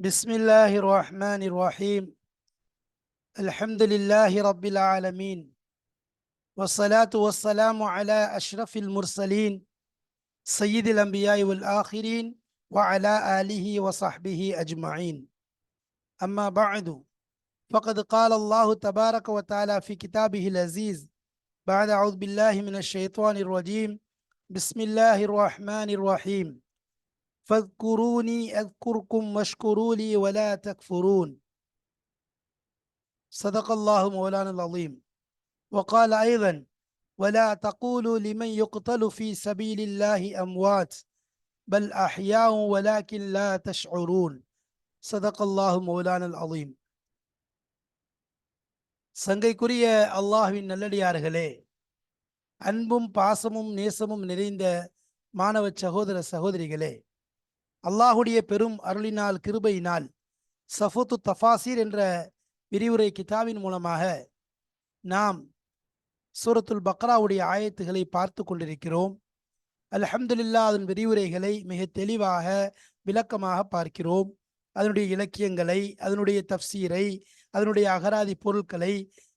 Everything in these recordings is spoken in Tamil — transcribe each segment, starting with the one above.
بسم الله الرحمن الرحيم. الحمد لله رب العالمين. والصلاة والسلام على أشرف المرسلين سيد الأنبياء والآخرين وعلى آله وصحبه أجمعين. أما بعد فقد قال الله تبارك وتعالى في كتابه العزيز بعد أعوذ بالله من الشيطان الرجيم بسم الله الرحمن الرحيم. فاذكروني أذكركم واشكروا لي ولا تكفرون صدق الله مولانا العظيم وقال أيضا ولا تقولوا لمن يقتل في سبيل الله أموات بل أحياء ولكن لا تشعرون صدق الله مولانا العظيم சங்கைக்குரிய அல்லாஹ்வின் நல்லடியார்களே அன்பும் பாசமும் நேசமும் நிறைந்த மாணவ சகோதர சகோதரிகளே அல்லாஹுடைய பெரும் அருளினால் கிருபையினால் சஃபுத்து தஃபாசீர் என்ற விரிவுரை கிதாபின் மூலமாக நாம் சூரத்துல் பக்ராவுடைய ஆயத்துகளை பார்த்து கொண்டிருக்கிறோம். அலஹம்துல்லா அதன் விரிவுரைகளை மிக தெளிவாக விளக்கமாக பார்க்கிறோம். அதனுடைய இலக்கியங்களை அதனுடைய தப்சீரை அதனுடைய அகராதி பொருட்களை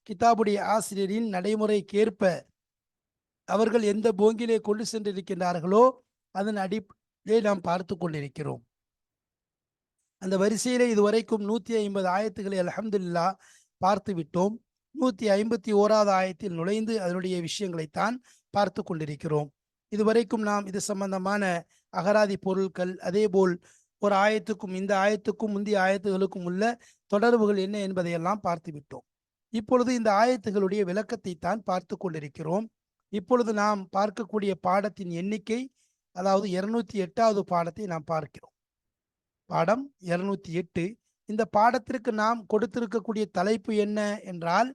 கிதாபுடைய ஆசிரியரின் நடைமுறைக்கேற்ப அவர்கள் எந்த போங்கிலே கொண்டு சென்றிருக்கின்றார்களோ அதன் அடி இதை நாம் பார்த்து கொண்டிருக்கிறோம். அந்த வரிசையிலே இதுவரைக்கும் நூத்தி ஐம்பது ஆயத்துக்களை அலமதுல்லா பார்த்து விட்டோம். நூத்தி ஐம்பத்தி ஓராவது ஆயத்தில் நுழைந்து அதனுடைய விஷயங்களைத்தான் பார்த்து கொண்டிருக்கிறோம். இதுவரைக்கும் நாம் இது சம்பந்தமான அகராதி பொருட்கள் அதேபோல் ஒரு ஆயத்துக்கும் இந்த ஆயத்துக்கும் முந்தைய ஆயத்துகளுக்கும் உள்ள தொடர்புகள் என்ன என்பதையெல்லாம் பார்த்து விட்டோம். இப்பொழுது இந்த ஆயத்துகளுடைய விளக்கத்தை தான் பார்த்து கொண்டிருக்கிறோம். இப்பொழுது நாம் பார்க்கக்கூடிய பாடத்தின் எண்ணிக்கை அதாவது இருநூத்தி எட்டாவது பாடத்தை நாம் பார்க்கிறோம். பாடம் இருநூத்தி எட்டு. இந்த பாடத்திற்கு நாம் கொடுத்திருக்கக்கூடிய தலைப்பு என்ன என்றால்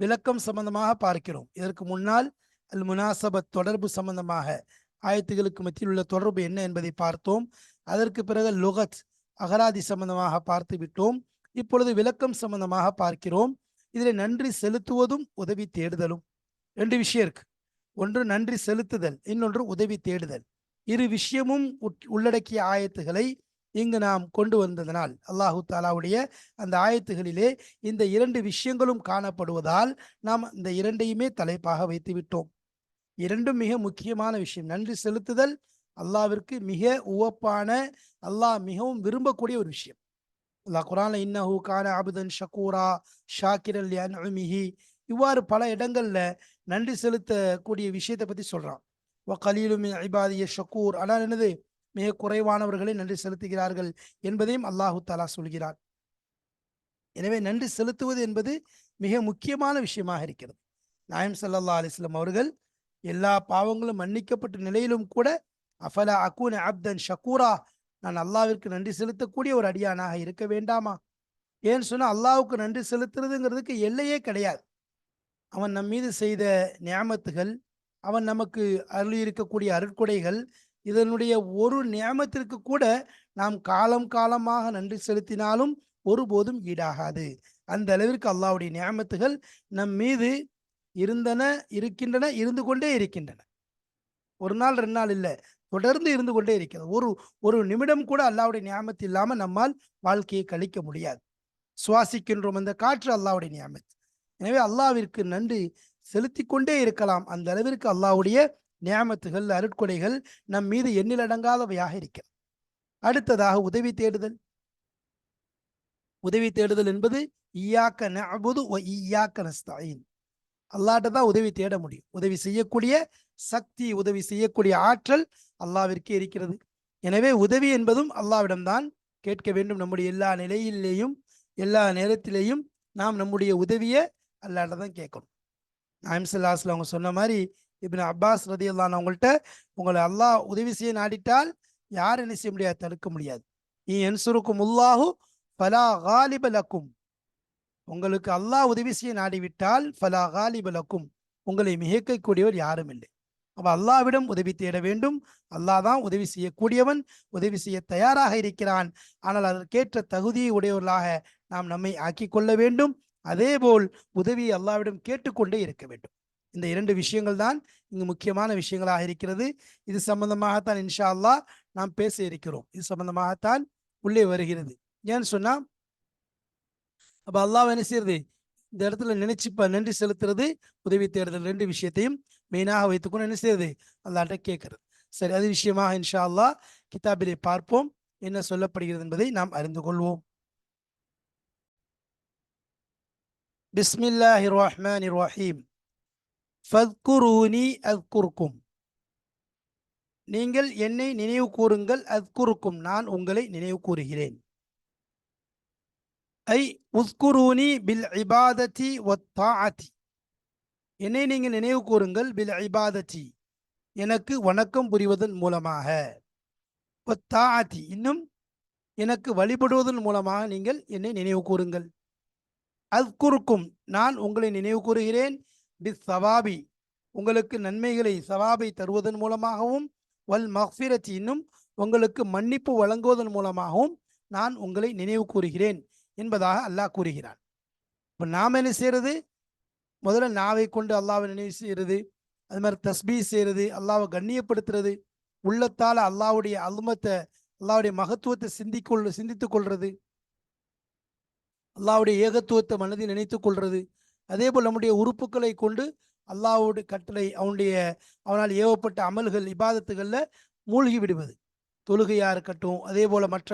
விளக்கம் சம்பந்தமாக பார்க்கிறோம். இதற்கு முன்னால் அல் முனாசபத் தொடர்பு சம்பந்தமாக ஆயத்துகளுக்கு மத்தியில் உள்ள தொடர்பு என்ன என்பதை பார்த்தோம். அதற்கு பிறகு லுகத் அகராதி சம்பந்தமாக பார்த்து விட்டோம். இப்பொழுது விளக்கம் சம்பந்தமாக பார்க்கிறோம். இதில் நன்றி செலுத்துவதும் உதவி தேடுதலும். ரெண்டு விஷயம் இருக்கு. ஒன்று நன்றி செலுத்துதல் இன்னொன்று உதவி தேடுதல். இரு விஷயமும் உள்ளடக்கிய ஆயத்துகளை இங்கு நாம் கொண்டு வந்ததனால் அல்லாஹு தாலாவுடைய அந்த ஆயத்துகளிலே இந்த இரண்டு விஷயங்களும் காணப்படுவதால் நாம் இந்த இரண்டையுமே தலைப்பாக வைத்து விட்டோம் இரண்டும் மிக முக்கியமான விஷயம். நன்றி செலுத்துதல் அல்லாவிற்கு மிக உவப்பான அல்லாஹ் மிகவும் விரும்பக்கூடிய ஒரு விஷயம். அல்லாஹ் குரான் இன்னஹு கான அபுதன் ஷக்கூரா ஷாக்கிரல் அன்ஹி இவ்வாறு பல இடங்கள்ல நன்றி செலுத்தக்கூடிய விஷயத்தை பத்தி சொல்றான். கலீலும் ஐபாதிய ஷக்கூர் ஆனால் என்னது? மிக குறைவானவர்களை நன்றி செலுத்துகிறார்கள் என்பதையும் அல்லாஹு தாலா சொல்கிறார் எனவே நன்றி செலுத்துவது என்பது மிக முக்கியமான விஷயமாக இருக்கிறது. நாயம் சல்லா அலிஸ்லாம் அவர்கள் எல்லா பாவங்களும் மன்னிக்கப்பட்ட நிலையிலும் கூட அஃபலா அக்கூன் அப்தன் ஷக்கூரா நான் அல்லாவிற்கு நன்றி செலுத்தக்கூடிய ஒரு அடியானாக இருக்க வேண்டாமா? ஏன்னு சொன்னா அல்லாவுக்கு நன்றி செலுத்துறதுங்கிறதுக்கு எல்லையே கிடையாது. அவன் நம் மீது செய்த நியாமத்துகள் அவன் நமக்கு அருளி இருக்கக்கூடிய அருட்கொடைகள் இதனுடைய ஒரு நியமத்திற்கு கூட நாம் காலம் காலமாக நன்றி செலுத்தினாலும் ஒருபோதும் ஈடாகாது. அந்த அளவிற்கு அல்லாவுடைய நியமத்துகள் நம் மீது இருந்தன இருக்கின்றன இருந்து கொண்டே இருக்கின்றன. ஒரு நாள் ரெண்டு நாள் இல்லை தொடர்ந்து இருந்து கொண்டே இருக்கிறது. ஒரு ஒரு நிமிடம் கூட அல்லாவுடைய நியாமத்து இல்லாமல் நம்மால் வாழ்க்கையை கழிக்க முடியாது. சுவாசிக்கின்றோம் அந்த காற்று அல்லாவுடைய நியமத்து. எனவே அல்லாவிற்கு நன்றி செலுத்தி கொண்டே இருக்கலாம். அந்த அளவிற்கு அல்லாவுடைய நியாமத்துகள் அருட்கொடைகள் நம் மீது எண்ணிலடங்காதவையாக இருக்கிறது அடுத்ததாக உதவி தேடுதல். உதவி தேடுதல் என்பது ஈயாக்க நபுது ஈயாக்க நஸ்தாயின் அல்லாட்ட தான் உதவி தேட முடியும். உதவி செய்யக்கூடிய சக்தி உதவி செய்யக்கூடிய ஆற்றல் அல்லாவிற்கு இருக்கிறது. எனவே உதவி என்பதும் அல்லாவிடம்தான். கேட்க வேண்டும். நம்முடைய எல்லா நிலையிலேயும் எல்லா நேரத்திலேயும் நாம் நம்முடைய உதவியை அல்லாட்ட தான் கேட்கணும். நாயம்சல்லாஸ்ல அவங்க சொன்ன மாதிரி இப்ப அப்பாஸ் ரதி அல்லான் அவங்கள்ட்ட உங்களை அல்லாஹ் உதவி செய்ய நாடிட்டால் யார் என்ன செய்ய முடியாது? தடுக்க முடியாது. நீ என் சுருக்கும் உல்லாஹு பலா காலிபலக்கும் உங்களுக்கு அல்லாஹ் உதவி செய்ய நாடிவிட்டால் ஃபலா காலிபலக்கும் உங்களை மிகைக்கக்கூடியவர் யாரும் இல்லை. அப்ப அல்லாவிடம் உதவி தேட வேண்டும். அல்லாஹ் தான் உதவி செய்யக்கூடியவன் உதவி செய்ய தயாராக இருக்கிறான். ஆனால் அதற்கேற்ற தகுதியை உடையவர்களாக நாம் நம்மை ஆக்கி கொள்ள வேண்டும். அதே போல் உதவி அல்லாவிடம் கேட்டுக்கொண்டே இருக்க வேண்டும். இந்த இரண்டு விஷயங்கள் தான் இங்கு முக்கியமான விஷயங்களாக இருக்கிறது. இது சம்பந்தமாகத்தான் இன்ஷா அல்லாஹ் நாம் பேச இருக்கிறோம். இது சம்பந்தமாகத்தான் உள்ளே வருகிறது. ஏன்னு சொன்னா அப்ப அல்லாஹ் என்ன செய்யறது? இந்த இடத்துல நினைச்சு நன்றி செலுத்துறது உதவி தேடுதல் ரெண்டு விஷயத்தையும் மெயினாக வைத்துக்கொண்டு என்ன செய்யறது? அல்லாட்ட கேட்கறது. சரி அது விஷயமாக இன்ஷா அல்லாஹ் கிதாபிலே பார்ப்போம். என்ன சொல்லப்படுகிறது என்பதை நாம் அறிந்து கொள்வோம். பிஸ்மில்லாஹி ரஹ்மான் ரஹீம் ஃபத்குரூனி அத்குருக்கும் நீங்கள் என்னை நினைவு கூறுங்கள் அத்குருக்கும் நான் உங்களை நினைவு கூறுகிறேன். ஐ உஸ்குரூனி பில் இபாதத்தி ஒத்தாஅத்தி என்னை நீங்கள் நினைவு கூறுங்கள் பில் இபாதத்தி எனக்கு வணக்கம் புரிவதன் மூலமாக. ஒத்தாஅத்தி இன்னும் எனக்கு வழிபடுவதன் மூலமாக நீங்கள் என்னை நினைவு கூறுங்கள். அஸ்குருக்கும் நான் உங்களை நினைவு கூறுகிறேன். பிஸ் சவாபி. உங்களுக்கு நன்மைகளை சவாபை தருவதன் மூலமாகவும் வல் மஹ்ஃபிரத் இன்னும் உங்களுக்கு மன்னிப்பு வழங்குவதன் மூலமாகவும் நான் உங்களை நினைவு கூறுகிறேன் என்பதாக அல்லாஹ் கூறுகிறான். இப்போ நாம் என்ன செய்கிறது முதல்ல நாவை கொண்டு அல்லாவை நினைவு செய்கிறது அது மாதிரி தஸ்பீ செய்கிறது அல்லாவை கண்ணியப்படுத்துறது. உள்ளத்தால் அல்லாவுடைய அல்மத்தை அல்லாவுடைய மகத்துவத்தை சிந்திக்கொள் சிந்தித்து கொள்வது அல்லாவுடைய ஏகத்துவத்தை மனதில் நினைத்து கொள்வது அதே போல் நம்முடைய உறுப்புகளை கொண்டு அல்லாவுடைய கட்டளை அவனுடைய அவனால் ஏவப்பட்ட அமல்கள் இபாதத்துகளில் மூழ்கி விடுவது. தொழுகையாக இருக்கட்டும் அதே போல் மற்ற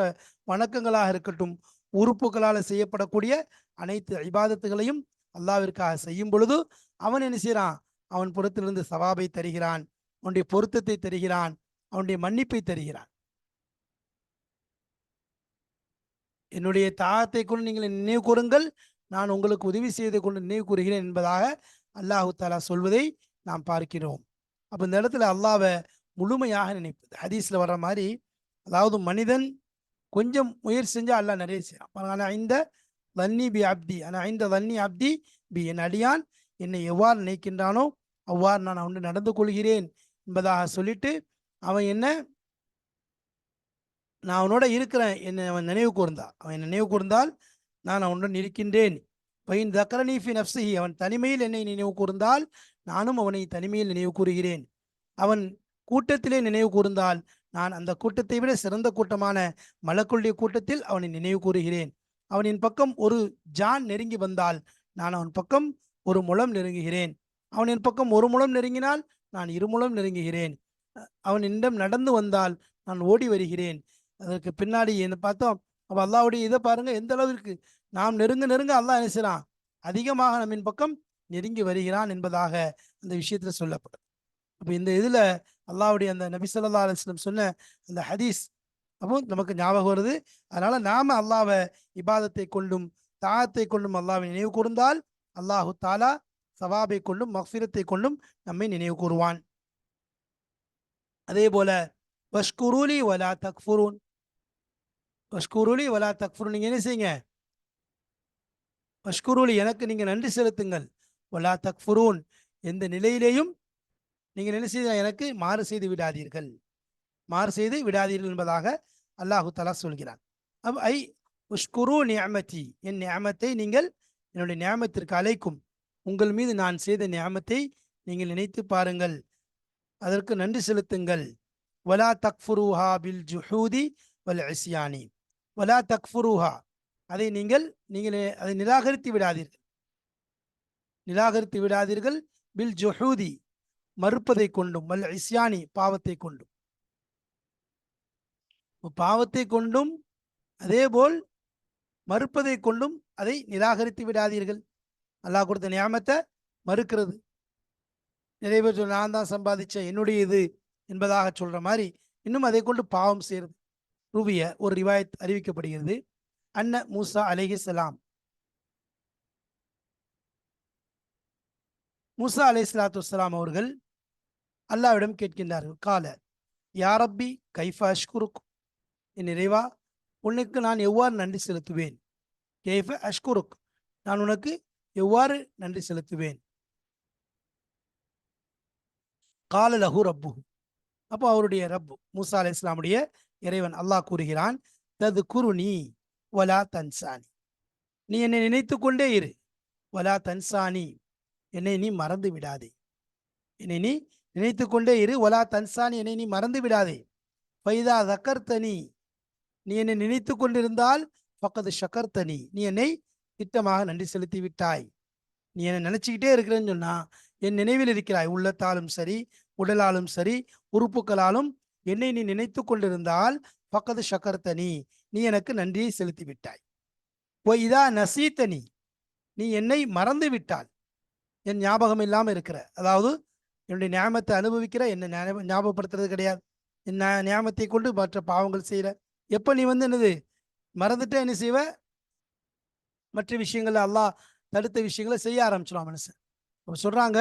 வணக்கங்களாக இருக்கட்டும் உறுப்புகளால் செய்யப்படக்கூடிய அனைத்து இபாதத்துகளையும் அல்லாவிற்காக செய்யும் பொழுது அவன் என்ன செய்கிறான் அவன் புறத்திலிருந்து சவாபை தருகிறான் அவனுடைய பொருத்தத்தை தருகிறான் அவனுடைய மன்னிப்பை தருகிறான். என்னுடைய தாகத்தை கொண்டு நீங்கள் நினைவு கூறுங்கள். நான் உங்களுக்கு உதவி செய்து கொண்டு நினைவு கூறுகிறேன் என்பதாக அல்லாஹு தாலா சொல்வதை நாம் பார்க்கிறோம். அப்போ இந்த இடத்துல அல்லாவை முழுமையாக நினைப்பது. ஹதீஸில் வர்ற மாதிரி அதாவது மனிதன் கொஞ்சம் முயற்சி செஞ்சால் அல்லாஹ் நிறைய செய்யலாம் ஆனால் இந்த வன்னி பி அப்தி ஆனால் ஐந்த வன்னி அப்தி பி என் அடியான் என்னை எவ்வாறு நினைக்கின்றானோ அவ்வாறு நான் அவன் நடந்து கொள்கிறேன் என்பதாக சொல்லிட்டு அவன் என்ன நான் அவனோட இருக்கிறேன். என்னை அவன் நினைவு கூர்ந்தா அவன் நினைவு கூர்ந்தால் நான் அவனுடன் இருக்கின்றேன். பையன் தக்கரனீஃபி நப்சிஹி அவன் தனிமையில் என்னை நினைவு கூர்ந்தால் நானும் அவனை தனிமையில் நினைவு கூறுகிறேன். அவன் கூட்டத்திலே நினைவு கூர்ந்தால் நான் அந்த கூட்டத்தை விட சிறந்த கூட்டமான மலக்குள்ளிய கூட்டத்தில் அவனை நினைவு கூறுகிறேன். அவனின் பக்கம் ஒரு ஜான் நெருங்கி வந்தால் நான் அவன் பக்கம் ஒரு முளம் நெருங்குகிறேன். அவனின் பக்கம் ஒரு முளம் நெருங்கினால் நான் இருமுளம் நெருங்குகிறேன். அவன் என்னிடம் நடந்து வந்தால் நான் ஓடி வருகிறேன். அதற்கு பின்னாடி என்ன பார்த்தோம்? அப்போ அல்லாவுடைய இதை பாருங்க எந்த அளவிற்கு நாம் நெருங்க நெருங்க அல்லாஹ் என்ன அதிகமாக நம்மின் பக்கம் நெருங்கி வருகிறான் என்பதாக அந்த விஷயத்தில் சொல்லப்படும் அப்போ இந்த இதில் அல்லாவுடைய அந்த நபிசல்லா ஸல்லல்லாஹு சொன்ன அந்த ஹதீஸ் அப்போ நமக்கு ஞாபகம் வருது. அதனால நாம அல்லாவை இபாதத்தை கொண்டும் தாகத்தை கொண்டும் அல்லாவை நினைவு கூர்ந்தால் அல்லாஹு தாலா சவாபை கொண்டும் மக்ஃபிரத்தை கொண்டும் நம்மை நினைவு கூறுவான். அதே போல வஷ்குரூலி வலா தக்ஃபுரூன். வஷ்குருளி வலா தக்ஃபுரு. நீங்கள் என்ன செய்யுங்க? வஷ்குருளி எனக்கு நீங்கள் நன்றி செலுத்துங்கள். வலா தக்ஃபுரூன். எந்த நிலையிலேயும் நீங்கள் என்ன செய்த எனக்கு மாறு செய்து விடாதீர்கள். மாறு செய்து விடாதீர்கள் என்பதாக அல்லாஹு தலா சொல்கிறான். அப் ஐ உஷ்குரு நியமத்தி என் நியமத்தை நீங்கள் என்னுடைய நியமத்திற்கு அழைக்கும். உங்கள் மீது நான் செய்த நியமத்தை நீங்கள் நினைத்து பாருங்கள். அதற்கு நன்றி செலுத்துங்கள். வலா தக்ஃபுருஹா பில் ஜுஹூதி வல் அசியானி வலா தக்ஃபுருஹா. அதை நீங்கள் நீங்கள் அதை நிராகரித்து விடாதீர்கள். நிராகரித்து விடாதீர்கள். பில் ஜொஹூதி மறுப்பதை கொண்டும் வல் இஸ்யானி பாவத்தை கொண்டும். பாவத்தை கொண்டும் அதேபோல் மறுப்பதை கொண்டும் அதை நிராகரித்து விடாதீர்கள். அல்லாஹ் கொடுத்த நியாமத்தை மறுக்கிறது. நிறைய பேர் சொல்ல நான் தான் சம்பாதிச்சேன் என்னுடைய இது என்பதாக சொல்ற மாதிரி இன்னும் அதை கொண்டு பாவம் செய்கிறது ரூபிய ஒரு ரிவாயத் அறிவிக்கப்படுகிறது. அன்ன மூசா அலைஹி சலாம். மூசா அலை சலாத்து வலாம் அவர்கள் அல்லாவிடம் கேட்கின்றார்கள். கால யாரப்பி கைஃபா அஷ்குருக்? என் நிறைவா உனக்கு நான் எவ்வாறு நன்றி செலுத்துவேன்? கைஃப அஷ்குருக் நான் உனக்கு எவ்வாறு நன்றி செலுத்துவேன்? கால லஹு ரப்பு அப்போ அவருடைய ரப்பு மூசா அலை இஸ்லாமுடைய இறைவன் அல்லாஹ் கூறுகிறான் தது குருணி வலா தன்சானி. நீ என்னை நினைத்து கொண்டே இரு. வலா தன்சானி. என்னை நீ மறந்து விடாதே. என்னை நீ நினைத்து கொண்டே இரு. ஒலா தன்சானி. என்னை நீ மறந்து விடாதே. ஃபைதா தக்கர்த்தனி. நீ என்னை நினைத்து கொண்டிருந்தால் பக்கத்து ஷக்கர்த்தனி. நீ என்னை திட்டமாக நன்றி செலுத்தி விட்டாய் நீ என்னை நினைச்சுக்கிட்டே இருக்கிறேன்னு சொன்னா என் நினைவில் இருக்கிறாய். உள்ளத்தாலும் சரி உடலாலும் சரி உறுப்புகளாலும் என்னை நீ நினைத்து கொண்டிருந்தால் பக்கத்து சக்கரத்தனி நீ எனக்கு நன்றியை செலுத்தி விட்டாய். ஓ இதா நசீத்தனி நீ என்னை மறந்து விட்டால் என் ஞாபகம் இல்லாமல் இருக்கிற அதாவது என்னுடைய ஞாபகத்தை அனுபவிக்கிற என்னை ஞாபகப்படுத்துறது கிடையாது. என் நியாமத்தை ஞாபகத்தை கொண்டு மற்ற பாவங்கள் செய்கிற எப்போ நீ வந்து என்னது மறந்துட்டு என்ன செய்வ? மற்ற விஷயங்கள்ல அல்லாஹ் தடுத்த விஷயங்களை செய்ய ஆரம்பிச்சிடும் மனுஷன். அப்போ சொல்றாங்க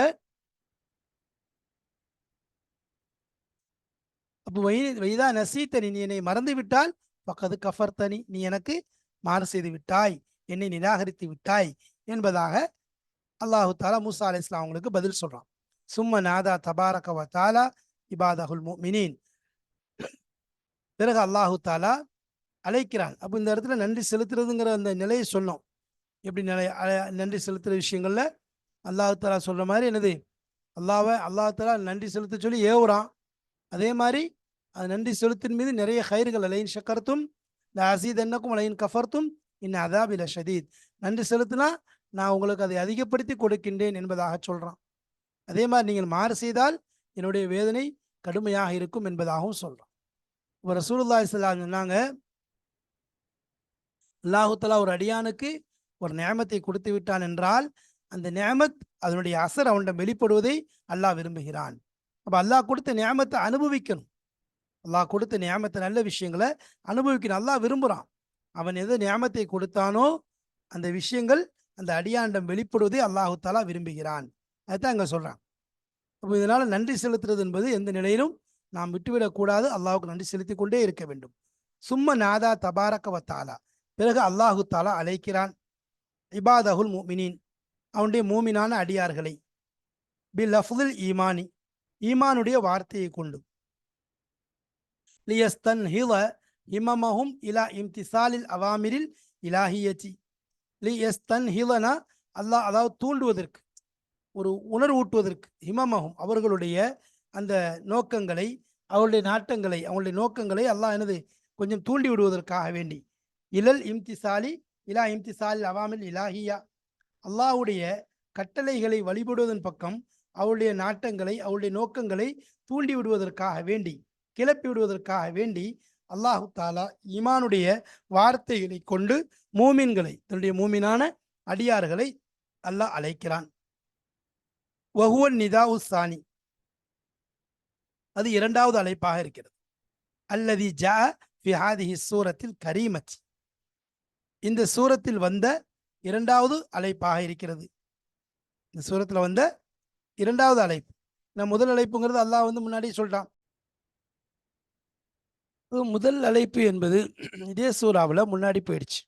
அப்போ வை வைதா நசீத்தனி. நீ என்னை மறந்து விட்டால் பக்கது கஃபர்த்தனி நீ எனக்கு மாறு செய்து விட்டாய். என்னை நிராகரித்து விட்டாய். என்பதாக அல்லாஹு தாலா மூசா அலி இஸ்லாம் அவங்களுக்கு பதில் சொல்றான். சும்ம நாதா தபாரக வ தாலா இபாதகுல் முஃமினீன். பிறகு அல்லாஹு தாலா அழைக்கிறான். அப்போ இந்த இடத்துல நன்றி செலுத்துறதுங்கிற அந்த நிலையை சொன்னோம். எப்படி நிலை நன்றி செலுத்துற விஷயங்கள்ல அல்லாஹு தாலா சொல்ற மாதிரி என்னது? அல்லாவை அல்லாஹு தாலா நன்றி செலுத்த சொல்லி ஏவுறான். அதே மாதிரி அது நன்றி செலுத்தின் மீது நிறைய கயிறுகள். அலையின் சக்கரத்தும் இந்த அசீத் என்னக்கும் அலையின் கஃபர்த்தும் இன்னும் அதாபில ஷதீத். நன்றி செலுத்தினா நான் உங்களுக்கு அதை அதிகப்படுத்தி கொடுக்கின்றேன் என்பதாக சொல்கிறான் அதே மாதிரி நீங்கள் மாறு செய்தால் என்னுடைய வேதனை கடுமையாக இருக்கும் என்பதாகவும் சொல்கிறான் இப்போ ரசூலுல்லா இஸ்லாம் சொன்னாங்க அல்லாஹுத்தலா ஒரு அடியானுக்கு ஒரு நியமத்தை கொடுத்து விட்டான் என்றால் அந்த நியமத் அதனுடைய அசர் அவனிடம் வெளிப்படுவதை அல்லாஹ் விரும்புகிறான். அப்போ அல்லாஹ் கொடுத்த நியமத்தை அனுபவிக்கணும். அல்லாஹ் கொடுத்த நியமத்தை நல்ல விஷயங்களை அனுபவிக்கணும் அல்லாஹ் விரும்புறான். அவன் எது நியமத்தை கொடுத்தானோ அந்த விஷயங்கள் அந்த அடியாண்டம் வெளிப்படுவதை அல்லாஹு தாலா விரும்புகிறான். அதுதான் அங்க சொல்றான். அப்போ இதனால நன்றி செலுத்துறது என்பது எந்த நிலையிலும் நாம் விட்டுவிடக்கூடாது அல்லாஹுக்கு நன்றி செலுத்தி கொண்டே இருக்க வேண்டும். சும்ம நாதா தபாரக்கவ தாலா. பிறகு அல்லாஹு தாலா அழைக்கிறான். இபாதகுல் மோமினின் அவனுடைய மூமினான அடியார்களை. பி லஃபுல் ஈமானி. ஈமானுடைய வார்த்தையை கொண்டு. லியஸ்தன் ஹில ஹிமமஹும் இலா இம்திசாலில் அவாமிரில் இலாஹியத்தி லியஸ்தன் ஹிலனா அல்லாஹ் அதாவது தூண்டுவதற்கு ஒரு உணர்வூட்டுவதற்கு ஹிமமஹும் அவர்களுடைய அந்த நோக்கங்களை அவருடைய நாட்டங்களை அவங்களுடைய நோக்கங்களை அல்லாஹ் என்னது கொஞ்சம் தூண்டி விடுவதற்காக வேண்டி. இலல் இம்திசாலி இலா இம்திசாலில் அவாமில் இலாஹியா. அல்லாஹ்வுடைய கட்டளைகளை வழிபடுவதன் பக்கம் அவருடைய நாட்டங்களை அவருடைய நோக்கங்களை தூண்டி விடுவதற்காக வேண்டி. கிளப்பி விடுவதற்காக வேண்டி அல்லாஹு தாலா ஈமானுடைய வார்த்தைகளை கொண்டு மூமின்களை தன்னுடைய மூமினான அடியார்களை அல்லாஹ் அழைக்கிறான். வஹுவன் நிதா சானி. அது இரண்டாவது அழைப்பாக இருக்கிறது. அல்லதி ஜா ஃபிஹாதிஹி சூரத்தில் கரீமத். இந்த சூரத்தில் வந்த இரண்டாவது அழைப்பாக இருக்கிறது. இந்த சூரத்தில் வந்த இரண்டாவது அழைப்பு. நான் முதல் அழைப்புங்கிறது அல்லாஹ் வந்து முன்னாடி சொல்கிறான் முதல் அழைப்பு என்பது இதே சூறாவில் முன்னாடி போயிடுச்சு.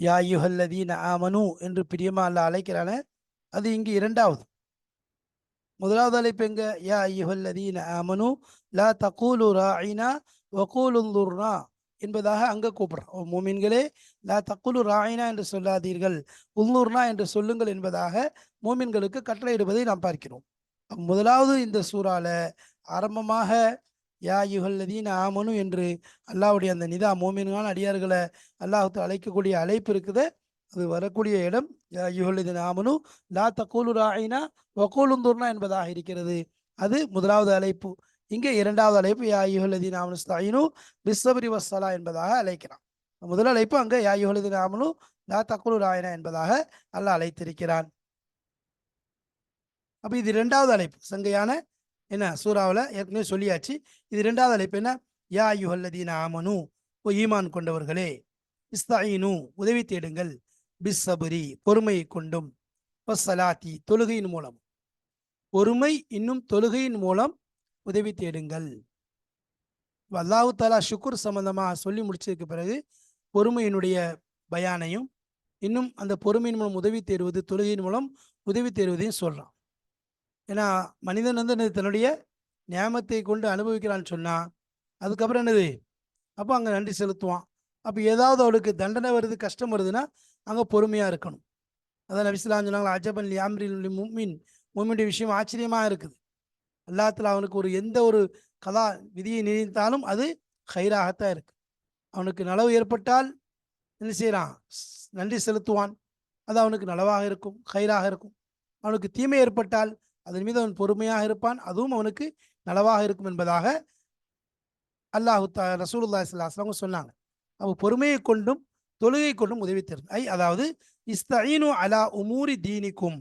யா யுஹல்லதீன ஆமனு என்று பிரியமா அல்ல அழைக்கிறான அது இங்கு இரண்டாவது. முதலாவது அழைப்பு எங்க? யா யுஹல்லதீன ஆமனு லா தகூலு ராயினா வகூலுந்துர்னா என்பதாக அங்க கூப்பிடுறான். மோமின்களே லா தக்குலு ராயினா என்று சொல்லாதீர்கள் உள்ளூர்னா என்று சொல்லுங்கள் என்பதாக மோமின்களுக்கு கட்டளையிடுவதை நாம் பார்க்கிறோம். முதலாவது இந்த சூறால ஆரம்பமாக யா யுகல்லதீன் ஆமனு என்று அல்லாஹ்வுடைய அந்த நிதா மோமினான அடியார்களை அல்லாஹ்வுக்கு அழைக்கக்கூடிய அழைப்பு இருக்குது. அது வரக்கூடிய இடம் யா யுகல்லதீன் ஆமனு லா தக்கூலு ராயினா வக்கூலுந்துர்னா என்பதாக இருக்கிறது. அது முதலாவது அழைப்பு. இங்கே இரண்டாவது அழைப்பு யா யுகல்லதீன் ஆமனு ஸ்தாயினு பிஸ்ஸபரி வஸ்ஸலா என்பதாக அழைக்கிறான். முதல் அழைப்பு அங்கே யா யுகல்லதீன் ஆமனு லா தக்குலு ராயினா என்பதாக அல்லாஹ் அழைத்திருக்கிறான். அப்போ இது இரண்டாவது அழைப்பு. சங்கையான என்ன? சூறாவில் ஏற்கனவே சொல்லியாச்சு. இது ரெண்டாவது அழைப்பு என்ன? யா யுஹல்லதீன ஆமனு ஓ ஈமான் கொண்டவர்களே இஸ்தாயினு உதவி தேடுங்கள். பிஸ்ஸபுரி பொறுமையை கொண்டும். வஸ்ஸலாத்தி தொழுகையின் மூலம். பொறுமை இன்னும் தொழுகையின் மூலம் உதவி தேடுங்கள். அல்லாஹு தாலா ஷுக்குர் சம்பந்தமாக சொல்லி முடிச்சதுக்கு பிறகு பொறுமையினுடைய பயானையும் இன்னும் அந்த பொறுமையின் மூலம் உதவி தேடுவது தொழுகையின் மூலம் உதவி தேடுவதையும் சொல்றான். ஏன்னா மனிதன் வந்து என்னது தன்னுடைய நியமத்தை கொண்டு அனுபவிக்கிறான்னு சொன்னால் அதுக்கப்புறம் என்னது? அப்போ அங்கே நன்றி செலுத்துவான். அப்போ ஏதாவது அவளுக்கு தண்டனை வருது கஷ்டம் வருதுன்னா அங்கே பொறுமையாக இருக்கணும். அதான் நபிசுலாம் சொன்னாங்க அஜபன் யாம்ரில் மும்மின் மும்மினுடைய விஷயம் ஆச்சரியமாக இருக்குது. அல்லாத்தில் அவனுக்கு ஒரு எந்த ஒரு கதா விதியை நினைத்தாலும் அது ஹைராகத்தான் இருக்கு. அவனுக்கு நலவு ஏற்பட்டால் என்ன செய்கிறான் நன்றி செலுத்துவான். அது அவனுக்கு நலவாக இருக்கும் ஹைராக இருக்கும். அவனுக்கு தீமை ஏற்பட்டால் அதன் மீது அவன் பொறுமையாக இருப்பான். அதுவும் அவனுக்கு நலவாக இருக்கும் என்பதாக அல்லாஹு தா ரசூலுல்லா இஸ்லாஸ்லாம் சொன்னாங்க. அவன் பொறுமையை கொண்டும் தொழுகை கொண்டும் உதவி தரும். ஐ அதாவது இஸ்தீனு அலா உமூரி தீனிக்கும்.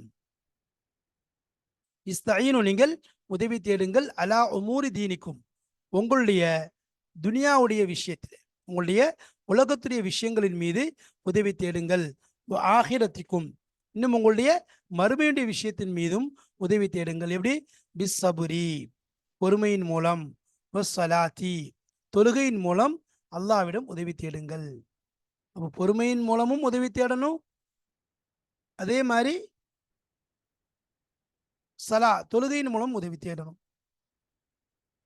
இஸ்தீனு நீங்கள் உதவி தேடுங்கள் அலா உமூரி தீனிக்கும். உங்களுடைய துனியாவுடைய விஷயத்தில் உங்களுடைய உலகத்துடைய விஷயங்களின் மீது உதவி தேடுங்கள். ஆகிரத்திக்கும். இன்னும் உங்களுடைய மறுமையுடைய விஷயத்தின் மீதும் உதவி தேடுங்கள். எப்படி? பிஸ் சபுரி பொறுமையின் மூலம் சலாத்தி தொழுகையின் மூலம் அல்லாவிடம் உதவி தேடுங்கள். அப்போ பொறுமையின் மூலமும் உதவி தேடணும். அதே மாதிரி சலா தொழுகையின் மூலம் உதவி தேடணும்.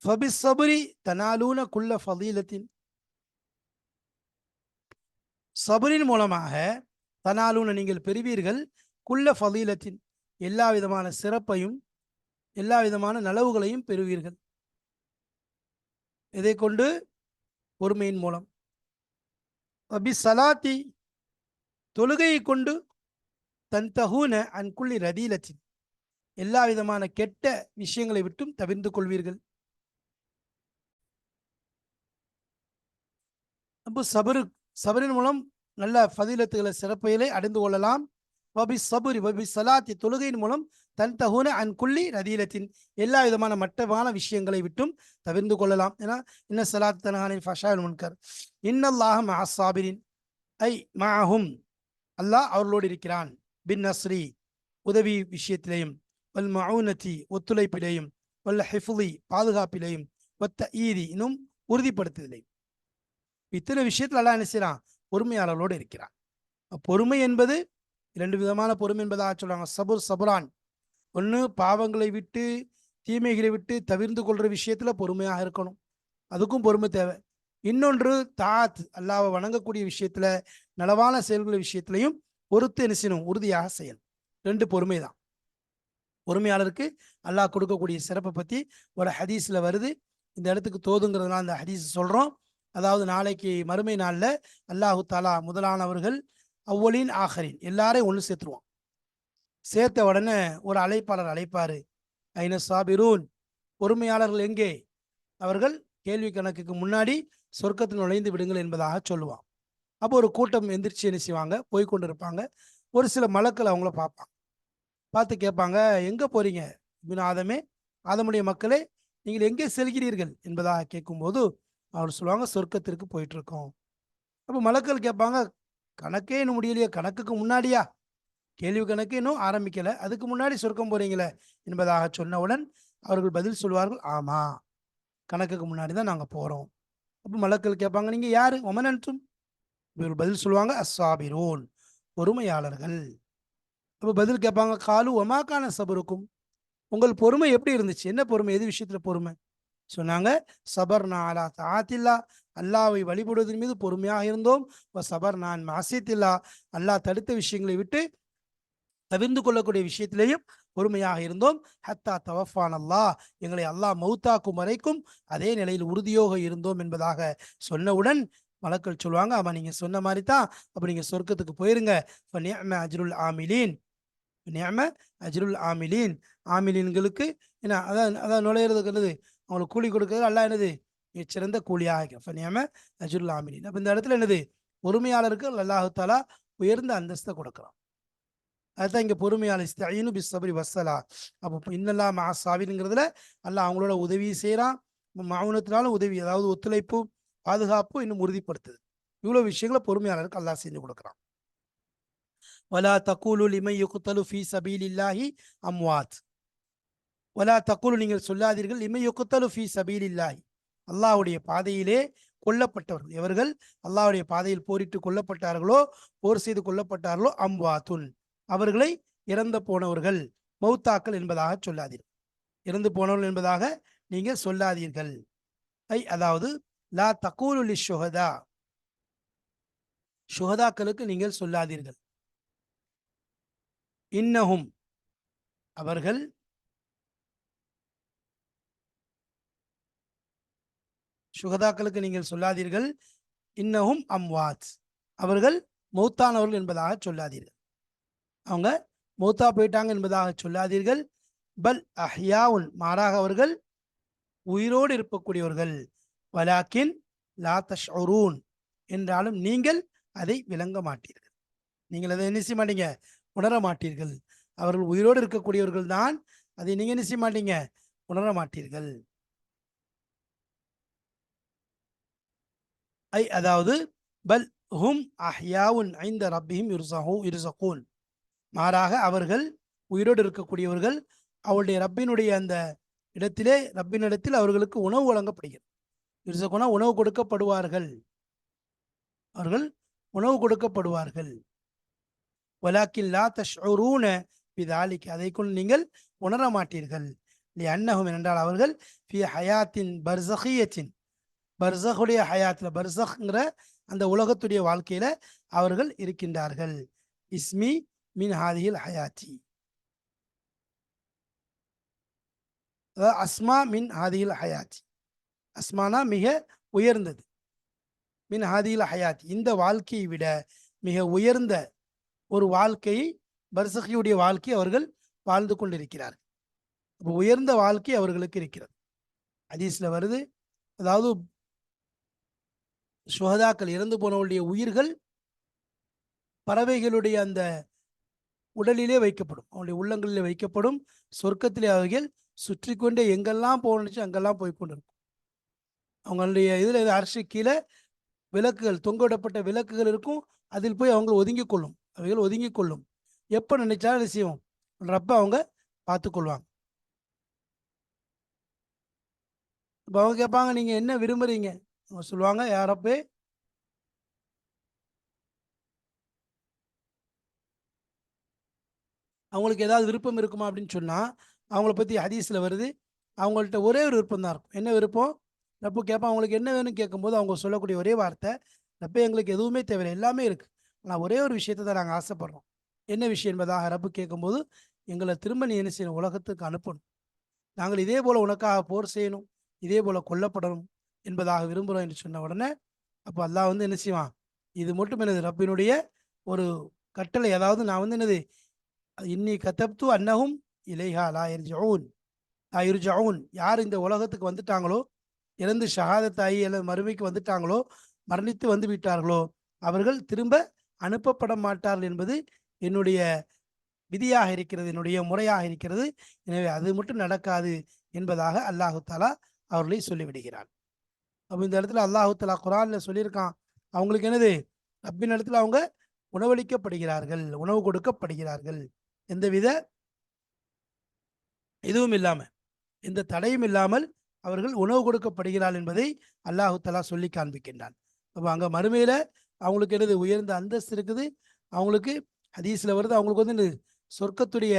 ஃபபிஸ் சபுரி தனாலூன குள்ள ஃபதீலத்தின். சபரின் மூலமாக தனாலூன நீங்கள் பெறுவீர்கள். குள்ள ஃபதீலத்தின் எல்லா விதமான சிறப்பையும் எல்லா விதமான நலவுகளையும் பெறுவீர்கள். இதை கொண்டு பொறுமையின் மூலம். அபி சலாத்தி தொழுகையை கொண்டு தன் தகுன அன்குள்ளி ரதீலத்தின் எல்லா விதமான கெட்ட விஷயங்களை விட்டும் தவிர்ந்து கொள்வீர்கள். அப்போ சபரு சபரின் மூலம் நல்ல ஃபதிலத்துகளை சிறப்பையிலே அடைந்து கொள்ளலாம். வபி சபுரி வபி சலாத்தி தொழுகையின் மூலம் தன் தகுன அன் குள்ளி ரதீலத்தின் எல்லா விதமான மட்டமான விஷயங்களை விட்டும் தவிர்ந்து கொள்ளலாம். ஏன்னா இன்ன சலாத் தனஹானின் ஃபஷால் முன்கர். இன்னல்லாஹ் மஹாசாபிரின் ஐ மாஹும் அல்லாஹ் அவர்களோடு இருக்கிறான். பின் நஸ்ரி உதவி விஷயத்திலேயும் வல் மவுனத்தி ஒத்துழைப்பிலேயும் வல்ல ஹிஃபுலி பாதுகாப்பிலேயும் ஒத்த ஈதி இன்னும் உறுதிப்படுத்துதலையும் இத்தனை விஷயத்துல எல்லாம் என்ன செய்யறான் பொறுமையாளர்களோடு இருக்கிறான் பொறுமை என்பது இரண்டு விதமான பொறுமை என்பதாக சொல்கிறாங்க சபுர் சபுரான். ஒன்று பாவங்களை விட்டு தீமைகளை விட்டு தவிர்ந்து கொள்கிற விஷயத்தில் பொறுமையாக இருக்கணும். அதுக்கும் பொறுமை தேவை. இன்னொன்று தாத் அல்லாவை வணங்கக்கூடிய விஷயத்தில் நலவான செயல்கள் விஷயத்திலையும் பொறுத்து என்ன செய்யணும்? உறுதியாக செயல் ரெண்டு பொறுமை தான். பொறுமையாளருக்கு அல்லாஹ் கொடுக்கக்கூடிய சிறப்பை பற்றி ஒரு ஹதீஸில் வருது. இந்த இடத்துக்கு தோதுங்கிறதுனால அந்த ஹதீஸ் சொல்கிறோம் அதாவது நாளைக்கு மறுமை நாளில் அல்லாஹு தாலா முதலானவர்கள் அவ்வளின் ஆஹரின் எல்லாரையும் ஒன்று சேர்த்துருவான். சேர்த்த உடனே ஒரு அழைப்பாளர் அழைப்பார். ஐன சாபிரூன்? பொறுமையாளர்கள் எங்கே? அவர்கள் கேள்வி கணக்குக்கு முன்னாடி சொர்க்கத்தில் நுழைந்து விடுங்கள் என்பதாக சொல்லுவான். அப்போ ஒரு கூட்டம் எந்திரிச்சு என்ன செய்வாங்க? போய் கொண்டு இருப்பாங்க ஒரு சில மலக்கள் அவங்கள பார்ப்பாங்க. பார்த்து கேட்பாங்க எங்கே போகிறீங்க இபின் ஆதமே ஆதமுடைய மக்களே நீங்கள் எங்கே செல்கிறீர்கள்? என்பதாக கேட்கும்போது அவர் சொல்லுவாங்க சொர்க்கத்திற்கு போயிட்டு இருக்கோம் அப்போ மலக்கள் கேட்பாங்க கணக்கே இன்னும் முடியலையே கணக்குக்கு முன்னாடியா? கேள்வி கணக்கு இன்னும் ஆரம்பிக்கலை. அதுக்கு முன்னாடி சொர்க்கம் போறீங்களே? என்பதாக சொன்னவுடன் அவர்கள் பதில் சொல்வார்கள் ஆமா கணக்குக்கு முன்னாடி தான் நாங்கள் போகிறோம் அப்போ மலக்கள் கேட்பாங்க நீங்கள் யார்? ஒமனன்றும் இவர்கள் பதில் சொல்லுவாங்க அஸ்ஸாபிரோன் பொறுமையாளர்கள். அப்போ பதில் கேட்பாங்க காலு ஒமாக்கான சபருக்கும்? உங்கள் பொறுமை எப்படி இருந்துச்சு? என்ன பொறுமை? எது விஷயத்தில் பொறுமை? சொன்னாங்க சபர் நாலா தாத்தில்லா அல்லாவை வழிபடுவதன் மீது பொறுமையாக இருந்தோம். சபர் நான் மாசித்தில்லா. அல்லாஹ் தடுத்த விஷயங்களை விட்டு தவிர்ந்து கொள்ளக்கூடிய விஷயத்திலேயும் பொறுமையாக இருந்தோம். ஹத்தா தவஃபான் அல்லாஹ் எங்களை அல்லாஹ் மௌத்தாக்கும் வரைக்கும் அதே நிலையில் உறுதியோக இருந்தோம் என்பதாக சொன்னவுடன் மலக்கள் சொல்லுவாங்க ஆமா நீங்க சொன்ன மாதிரி தான் அப்ப நீங்க சொர்க்கத்துக்கு போயிருங்க. அஜ்ருல் ஆமிலீன். அஜ்ருல் ஆமிலீன். ஆமிலீன்களுக்கு என்ன அதான் அதான் நுழையிறதுக்கு என்னது? அவங்களுக்கு கூலி கொடுக்கறது அல்லா என்னது? மிகச்சிறந்த கூலியாக ஃபனியாம அஜுல் ஆமிலின் அப்போ இந்த இடத்துல என்னது? பொறுமையாளருக்கு அல்லாஹாலா உயர்ந்த அந்தஸ்தை கொடுக்குறான். அதுதான் இங்கே பொறுமையாளர் இஸ்தீனு பி சபரி வசலா அப்போ இன்னல்லா மா சாவினுங்கிறதுல அல்லாஹ் அவங்களோட உதவி செய்கிறான் மௌனத்தினாலும் உதவி அதாவது ஒத்துழைப்பு பாதுகாப்பு இன்னும் உறுதிப்படுத்துது. இவ்வளோ விஷயங்களை பொறுமையாளருக்கு அல்லாஹ் செஞ்சு கொடுக்குறான். வலா தக்கூலு லிமை யுக்தலு ஃபி சபீலில்லாஹி அம்வாத். ஒலா தக்குலு நீங்கள் சொல்லாதீர்கள். இமையொக்குத்தலு ஃபி இல்லாய் அல்லாஹ்வுடைய பாதையிலே கொல்லப்பட்டவர்கள். எவர்கள் அல்லாவுடைய பாதையில் போரிட்டு கொல்லப்பட்டார்களோ போர் செய்து கொல்லப்பட்டார்களோ அம்வாத்துன். அவர்களை இறந்து போனவர்கள் மௌத்தாக்கள் என்பதாக சொல்லாதீர்கள். இறந்து போனவர்கள் என்பதாக நீங்கள் சொல்லாதீர்கள். ஐ அதாவது லா தக்கூலு ஷுஹதா. ஷுஹதாக்களுக்கு நீங்கள் சொல்லாதீர்கள். இன்னஹும். அவர்கள் சுகதாக்களுக்கு நீங்கள் சொல்லாதீர்கள். இன்னஹும் அம்வாத். அவர்கள் மௌத்தானவர்கள் என்பதாக சொல்லாதீர்கள். அவங்க மௌத்தா போயிட்டாங்க என்பதாக சொல்லாதீர்கள். பல் அஹ்யாவுன் மாறாக அவர்கள் உயிரோடு இருக்கக்கூடியவர்கள் வலாக்கின் லாத்தஷ் தஷ்உரூன் என்றாலும் நீங்கள் அதை விளங்க மாட்டீர்கள். நீங்கள் அதை என்ன செய்ய மாட்டீங்க? உணர மாட்டீர்கள். அவர்கள் உயிரோடு இருக்கக்கூடியவர்கள் தான் அதை நீங்கள் என்ன செய்ய மாட்டீங்க? உணர மாட்டீர்கள். ஐ அதாவது பல் ஹும் அஹ்யாவுன் ஐந்த ரப்பியும் யுர்சஹூ இருசகூன் மாறாக அவர்கள் உயிரோடு இருக்கக்கூடியவர்கள் அவருடைய ரப்பினுடைய அந்த இடத்திலே ரப்பினிடத்தில் அவர்களுக்கு உணவு வழங்கப்படுகிறது. இருசகுனா உணவு கொடுக்கப்படுவார்கள். அவர்கள் உணவு கொடுக்கப்படுவார்கள். வலாக்கின் லா தஷ்உரூன பிதாலிக்கு அதை கொண்டு நீங்கள் உணர மாட்டீர்கள் அன்னஹும் என்றால் அவர்கள் ஃபி ஹயாத்தின் பர்சகியத்தின் பர்சகுடைய ஹயாத்தில் பர்சஹ்ங்கிற அந்த உலகத்துடைய வாழ்க்கையில் அவர்கள் இருக்கின்றார்கள். இஸ்மி மின் ஹாதியில் ஹயாத்தி. அதாவது அஸ்மா மின் ஹாதியில் ஹயாத்தி. அஸ்மானா மிக உயர்ந்தது. மின் ஹாதியில் ஹயாத்தி. இந்த வாழ்க்கையை விட மிக உயர்ந்த ஒரு வாழ்க்கையை பர்சகியுடைய வாழ்க்கை அவர்கள் வாழ்ந்து கொண்டிருக்கிறார்கள். அப்போ உயர்ந்த வாழ்க்கை அவர்களுக்கு இருக்கிறது. ஹதீஸ்ல வருது. அதாவது சுகதாக்கள் இறந்து போனவருடைய உயிர்கள் பறவைகளுடைய அந்த உடலிலே வைக்கப்படும். அவனுடைய உள்ளங்களிலே வைக்கப்படும். சொர்க்கத்திலே அவைகள் சுற்றி கொண்டே எங்கெல்லாம் போகணுச்சு அங்கெல்லாம் போய் கொண்டிருக்கும். அவங்களுடைய இதில் அரசு கீழே விளக்குகள் தொங்கவிடப்பட்ட விளக்குகள் இருக்கும். அதில் போய் அவங்க ஒதுங்கி கொள்ளும். அவைகள் ஒதுங்கிக் கொள்ளும். எப்போ நினைச்சாலும் அதை செய்வோம்? ரப்ப அவங்க பார்த்துக்கொள்வாங்க இப்போ அவங்க கேட்பாங்க நீங்கள் என்ன விரும்புகிறீங்க அவங்க சொல்லுவாங்க யாரப்பே அவங்களுக்கு ஏதாவது விருப்பம் இருக்குமா? அப்படின்னு சொன்னால் அவங்கள பற்றி ஹதீஸில் வருது. அவங்கள்ட்ட ஒரே ஒரு விருப்பம் தான் இருக்கும். என்ன விருப்பம்? ரப்பு கேட்பான் அவங்களுக்கு என்ன வேணும்னு கேட்கும்போது அவங்க சொல்லக்கூடிய ஒரே வார்த்தை ரப்ப எங்களுக்கு எதுவுமே தேவையில்லை எல்லாமே இருக்குது ஆனால் ஒரே ஒரு விஷயத்தை தான் நாங்கள் ஆசைப்படுறோம். என்ன விஷயம் என்பதாக ரப்பு கேட்கும்போது எங்களை திரும்ப நீ என்ன செய்யணும்? உலகத்துக்கு அனுப்பணும். நாங்கள் இதே போல் உனக்காக போர் செய்யணும் இதே போல் கொல்லப்படணும் என்பதாக விரும்புகிறோம் என்று சொன்ன உடனே அப்போ அல்லாஹ் வந்து என்ன செய்வான்? இது மட்டும் என்னது ரப்பினுடைய ஒரு கட்டளை அதாவது நான் வந்து என்னது இன்னி கத்தப்து அன்னகும் இலைஹா லா எரிஜவுன் லா இருஜவுன் யார் இந்த உலகத்துக்கு வந்துட்டாங்களோ இறந்து ஷஹாதத்தாயி அல்லது மறுமைக்கு வந்துட்டாங்களோ மரணித்து வந்து விட்டார்களோ அவர்கள் திரும்ப அனுப்பப்பட மாட்டார்கள் என்பது என்னுடைய விதியாக இருக்கிறது என்னுடைய முறையாக இருக்கிறது. எனவே அது மட்டும் நடக்காது என்பதாக அல்லாஹு தாலா அவர்களை சொல்லிவிடுகிறார் அப்போ இந்த இடத்துல அல்லாஹுத்தலா குரான்ல சொல்லியிருக்கான். அவங்களுக்கு என்னது? ரப்பின் இடத்துல அவங்க உணவளிக்கப்படுகிறார்கள் உணவு கொடுக்கப்படுகிறார்கள். எந்தவித இதுவும் இல்லாம எந்த தடையும் இல்லாமல் அவர்கள் உணவு கொடுக்கப்படுகிறாள் என்பதை அல்லாஹுத்தலா சொல்லி காண்பிக்கின்றான். அப்போ அங்கே மறுமையில அவங்களுக்கு என்னது? உயர்ந்த அந்தஸ்து இருக்குது. அவங்களுக்கு ஹதீஸ்ல வருது அவங்களுக்கு வந்து சொர்க்கத்துடைய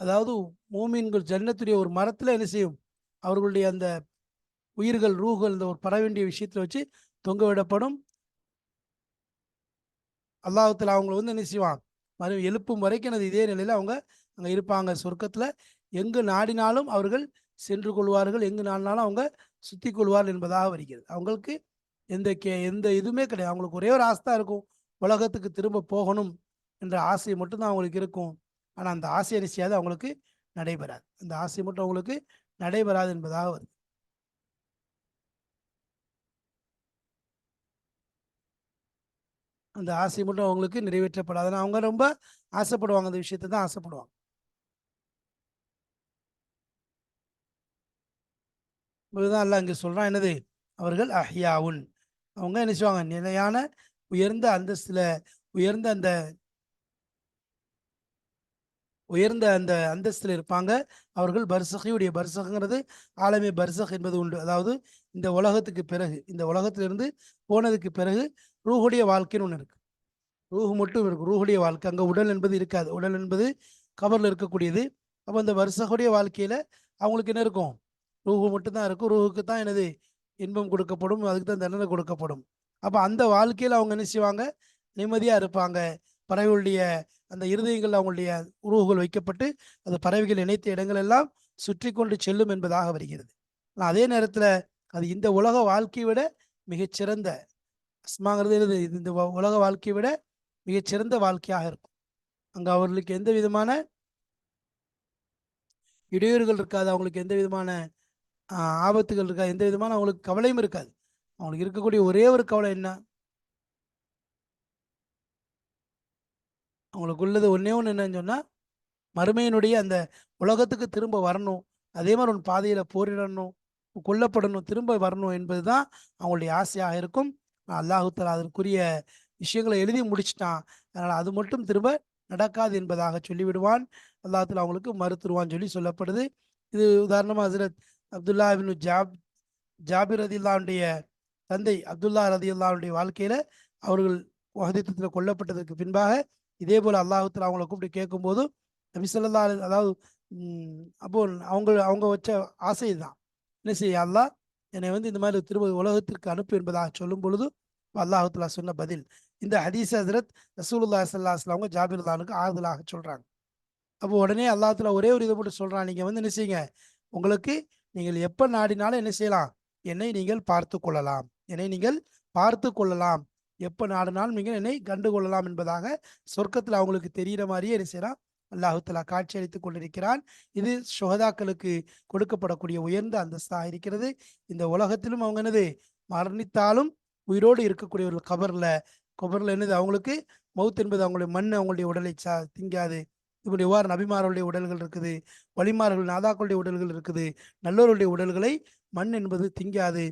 அதாவது மூமீன்கள் ஜன்னத்துடைய ஒரு மரத்தில் என்ன செய்யும்? அவர்களுடைய அந்த உயிர்கள் ரூகள் இந்த ஒரு பர வேண்டிய விஷயத்தில் வச்சு தொங்க விடப்படும். அல்லாஹத்தில் அவங்கள வந்து என்ன செய்வான்? மறு எழுப்பும் வரைக்கும் அது இதே நிலையில் அவங்க அங்கே இருப்பாங்க. சொர்க்கத்தில் எங்கு நாடினாலும் அவர்கள் சென்று கொள்வார்கள். எங்கு நாடினாலும் அவங்க சுற்றி கொள்வார்கள் என்பதாக வருகிறது. அவங்களுக்கு எந்த கே எந்த இதுவுமே கிடையாது. அவங்களுக்கு ஒரே ஒரு ஆசை தான் இருக்கும். உலகத்துக்கு திரும்ப போகணும் என்ற ஆசை மட்டும்தான் அவங்களுக்கு இருக்கும். ஆனால் அந்த ஆசை என்ன அவங்களுக்கு நடைபெறாது. அந்த ஆசை மட்டும் அவங்களுக்கு நடைபெறாது என்பதாக வருது. அந்த ஆசை மட்டும் அவங்களுக்கு நிறைவேற்றப்படாதுன்னு அவங்க ரொம்ப ஆசைப்படுவாங்க. அந்த விஷயத்தை தான் ஆசைப்படுவாங்க. இதுதான் அல்ல அங்கே சொல்கிறான் என்னது? அவர்கள் அஹ்யாவுன். அவங்க என்ன செய்வாங்க? நிலையான உயர்ந்த அந்தஸ்தில் உயர்ந்த அந்த உயர்ந்த அந்த அந்தஸ்தில் இருப்பாங்க. அவர்கள் பர்சகையுடைய பர்சகங்கிறது ஆலமே பர்சக் என்பது உண்டு. அதாவது இந்த உலகத்துக்கு பிறகு இந்த உலகத்திலிருந்து போனதுக்கு பிறகு ரூஹுடைய வாழ்க்கைன்னு ஒன்று இருக்குது ரூஹு மட்டும் இருக்கு. ரூஹுடைய வாழ்க்கை. அங்கே உடல் என்பது இருக்காது. உடல் என்பது கவரில் இருக்கக்கூடியது. அப்போ இந்த வருஷகுடைய வாழ்க்கையில் அவங்களுக்கு என்ன இருக்கும்? ரூஹு மட்டும் தான் இருக்கும். ரூஹுக்கு தான் எனது இன்பம் கொடுக்கப்படும். அதுக்கு தான் தண்டனை கொடுக்கப்படும். அப்போ அந்த வாழ்க்கையில் அவங்க என்ன செய்வாங்க? நிம்மதியாக இருப்பாங்க. பறவைகளுடைய அந்த இருதயங்கள் அவங்களுடைய உருவுகள் வைக்கப்பட்டு அந்த பறவைகள் இணைத்த இடங்கள் எல்லாம் சுற்றி கொண்டு செல்லும் என்பதாக வருகிறது. ஆனால் அதே நேரத்தில் அது இந்த உலக வாழ்க்கையை விட மிகச்சிறந்த அஸ்மாங்கிறது இந்த உலக வாழ்க்கையை விட மிகச்சிறந்த வாழ்க்கையாக இருக்கும். அங்கே அவர்களுக்கு எந்த விதமான இடையூறுகள் இருக்காது. அவங்களுக்கு எந்த விதமான ஆபத்துகள் இருக்காது. எந்த விதமான அவங்களுக்கு கவலையும் இருக்காது. அவங்களுக்கு இருக்கக்கூடிய ஒரே ஒரு கவலை என்ன? அவங்களுக்கு உள்ளது ஒன்றே ஒன்று என்னன்னு சொன்னால் மறுமையினுடைய அந்த உலகத்துக்கு திரும்ப வரணும். அதே மாதிரி உன் பாதையில் போரிடணும் கொல்லப்படணும் திரும்ப வரணும் என்பது தான் அவங்களுடைய ஆசையாக இருக்கும். அல்லாஹுத்தலா அதற்குரிய விஷயங்களை எழுதி முடிச்சிட்டான். அதனால் அது மட்டும் திரும்ப நடக்காது என்பதாக சொல்லிவிடுவான். அல்லாஹத்தில் அவங்களுக்கு மறுத்துருவான்னு சொல்லி சொல்லப்படுது. இது உதாரணமாக ஹசரத் அப்துல்லா பின் ஜாப் ஜாபிர் ரதில்லாவுடைய தந்தை அப்துல்லா ரதியுல்லாவுடைய வாழ்க்கையில் அவர்கள் வஹதித்தத்தில் கொல்லப்பட்டதற்கு பின்பாக இதே போல் அல்லாஹத்தில் அவங்கள கூப்பிட்டு கேட்கும்போது நபிசல்லா அதாவது அப்போ அவங்க அவங்க வச்ச ஆசை தான் என்ன செய்ய அல்லாஹ் என்னை வந்து இந்த மாதிரி திரும்ப உலகத்திற்கு அனுப்பு என்பதாக சொல்லும் பொழுது அல்லாஹு சொன்ன பதில். இந்த ஹதீஸ் ஹசரத் ரசூலுல்லா ஸல்லல்லாஹு அலைஹி ஆறுதலாக சொல்கிறாங்க அப்போ உடனே அல்லாஹ் ஒரே ஒரு இதை மட்டும் சொல்கிறான் நீங்கள் வந்து என்ன செய்யுங்க? உங்களுக்கு நீங்கள் எப்போ நாடினாலும் என்ன செய்யலாம்? என்னை நீங்கள் பார்த்து கொள்ளலாம். என்னை நீங்கள் பார்த்து கொள்ளலாம். எப்போ நாடினாலும் நீங்கள் என்னை கண்டு கொள்ளலாம் என்பதாக சொர்க்கத்தில் அவங்களுக்கு தெரிகிற மாதிரியே என்ன செய்யலாம் அல்லாஹு தஆலா காட்சி அளித்துக் கொண்டிருக்கிறான். இது சுகதாக்களுக்கு கொடுக்கப்படக்கூடிய உயர்ந்த அந்தஸ்தாக இருக்கிறது. இந்த உலகத்திலும் அவங்க என்னது? மரணித்தாலும் உயிரோடு இருக்கக்கூடியவர்கள் கபர்ல கபர்ல என்னது? அவங்களுக்கு மவுத் என்பது அவங்களுடைய மண் அவங்களுடைய உடலை சா திங்காது. இப்படி எவ்வாறு நபிமார்களுடைய உடல்கள் இருக்குது வலிமார்கள் நாதாக்களுடைய உடல்கள் இருக்குது. நல்லோருடைய உடல்களை மண் என்பது திங்காது.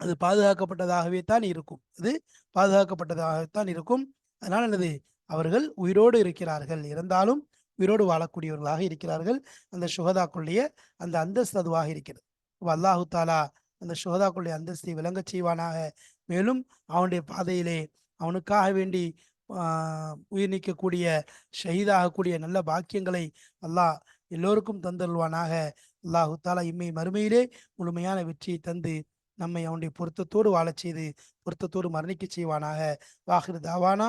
அது பாதுகாக்கப்பட்டதாகவே தான் இருக்கும். அது பாதுகாக்கப்பட்டதாகத்தான் இருக்கும். அதனால் என்னது? அவர்கள் உயிரோடு இருக்கிறார்கள். இருந்தாலும் உயிரோடு வாழக்கூடியவர்களாக இருக்கிறார்கள். அந்த சுகதாக்குள்ளிய அந்த அந்தஸ்து அதுவாக இருக்கிறது. அப்ப அல்லாஹு தாலா அந்த சுகதாக்குள்ளிய அந்தஸ்தை விளங்கச் செய்வானாக. மேலும் அவனுடைய பாதையிலே அவனுக்காக வேண்டி உயிர் நீக்கக்கூடிய ஷஹீதாகக்கூடிய நல்ல பாக்கியங்களை அல்லாஹ் எல்லோருக்கும் தந்தருள்வானாக. அல்லாஹு தாலா இம்மை மறுமையிலே முழுமையான வெற்றியை தந்து நம்மை அவனுடைய பொருத்தத்தோடு வாழச் செய்து பொருத்தத்தோடு மரணிக்க செய்வானாக. வாகிரு தாவானா.